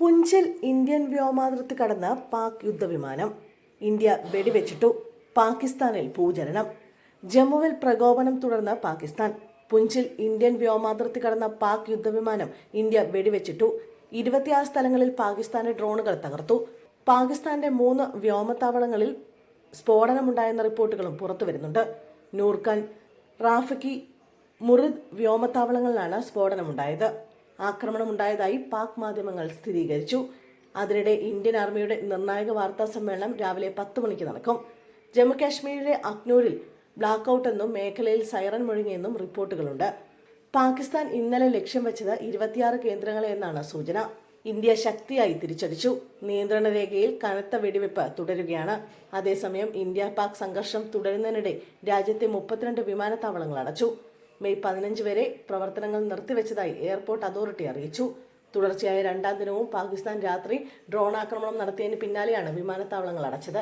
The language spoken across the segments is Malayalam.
പുഞ്ചിൽ ഇന്ത്യൻ വ്യോമാതിർത്തി കടന്ന പാക് യുദ്ധവിമാനം ഇന്ത്യ വെടിവെച്ചിട്ടു. പാകിസ്ഥാനിൽ ഭൂചലനം. ജമ്മുവിൽ പ്രകോപനം തുടർന്ന് പാകിസ്ഥാൻ. പുഞ്ചിൽ ഇന്ത്യൻ വ്യോമാതിർത്തി കടന്ന പാക് യുദ്ധവിമാനം ഇന്ത്യ വെടിവെച്ചിട്ടു. ഇരുപത്തിയാറ് സ്ഥലങ്ങളിൽ പാകിസ്ഥാന്റെ ഡ്രോണുകൾ തകർത്തു. പാകിസ്ഥാന്റെ മൂന്ന് വ്യോമത്താവളങ്ങളിൽ സ്ഫോടനമുണ്ടായെന്ന റിപ്പോർട്ടുകളും പുറത്തു വരുന്നുണ്ട്. നൂർഖാൻ റാഫക്കി മുറിദ് വ്യോമത്താവളങ്ങളിലാണ് സ്ഫോടനമുണ്ടായത്. ആക്രമണമുണ്ടായതായി പാക് മാധ്യമങ്ങൾ സ്ഥിരീകരിച്ചു. അതിനിടെ ഇന്ത്യൻ ആർമിയുടെ നിർണായക വാർത്താ സമ്മേളനം രാവിലെ പത്ത് മണിക്ക് നടക്കും. ജമ്മു കാശ്മീരിലെ അക്നൂരിൽ ബ്ലാക്കൌട്ട് എന്നും മേഖലയിൽ സൈറൻ മുഴങ്ങിയെന്നും റിപ്പോർട്ടുകളുണ്ട്. പാകിസ്ഥാൻ ഇന്നലെ ലക്ഷ്യം വെച്ചത് ഇരുപത്തിയാറ് കേന്ദ്രങ്ങളെ എന്നാണ് സൂചന. ഇന്ത്യ ശക്തിയായി തിരിച്ചടിച്ചു. നിയന്ത്രണ രേഖയിൽ കനത്ത വെടിവെപ്പ് തുടരുകയാണ്. അതേസമയം ഇന്ത്യ പാക് സംഘർഷം തുടരുന്നതിനിടെ രാജ്യത്തെ മുപ്പത്തിരണ്ട് വിമാനത്താവളങ്ങൾ അടച്ചു. മെയ് പതിനഞ്ച് വരെ പ്രവർത്തനങ്ങൾ നിർത്തിവെച്ചതായി എയർപോർട്ട് അതോറിറ്റി അറിയിച്ചു. തുടർച്ചയായ രണ്ടാം ദിനവും പാകിസ്ഥാൻ രാത്രി ഡ്രോൺ ആക്രമണം നടത്തിയതിന് പിന്നാലെയാണ് വിമാനത്താവളങ്ങൾ അടച്ചത്.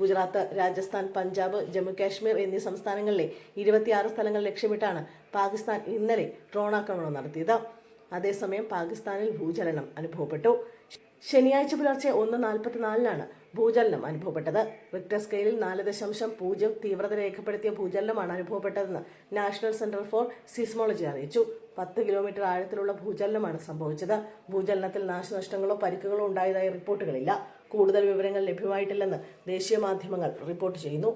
ഗുജറാത്ത് രാജസ്ഥാൻ പഞ്ചാബ് ജമ്മുകാശ്മീർ എന്നീ സംസ്ഥാനങ്ങളിലെ ഇരുപത്തിയാറ് സ്ഥലങ്ങൾ ലക്ഷ്യമിട്ടാണ് പാകിസ്ഥാൻ ഇന്നലെ ഡ്രോൺ ആക്രമണം നടത്തിയത്. അതേസമയം പാകിസ്ഥാനിൽ ഭൂചലനം അനുഭവപ്പെട്ടു. ശനിയാഴ്ച പുലർച്ചെ ഒന്ന് നാൽപ്പത്തിനാലിനാണ് ഭൂചലനം അനുഭവപ്പെട്ടത്. റിക്ടർ സ്കെയിലിൽ നാല് ദശാംശം പൂജ്യം തീവ്രത രേഖപ്പെടുത്തിയ ഭൂചലനമാണ് അനുഭവപ്പെട്ടതെന്ന് നാഷണൽ സെന്റർ ഫോർ സിസ്മോളജി അറിയിച്ചു. പത്ത് കിലോമീറ്റർ ആഴത്തിലുള്ള ഭൂചലനമാണ് സംഭവിച്ചത്. ഭൂചലനത്തിൽ നാശനഷ്ടങ്ങളോ പരിക്കുകളോ ഉണ്ടായതായി റിപ്പോർട്ടുകളില്ല. കൂടുതൽ വിവരങ്ങൾ ലഭ്യമായിട്ടില്ലെന്ന് ദേശീയ മാധ്യമങ്ങൾ റിപ്പോർട്ട് ചെയ്യുന്നു.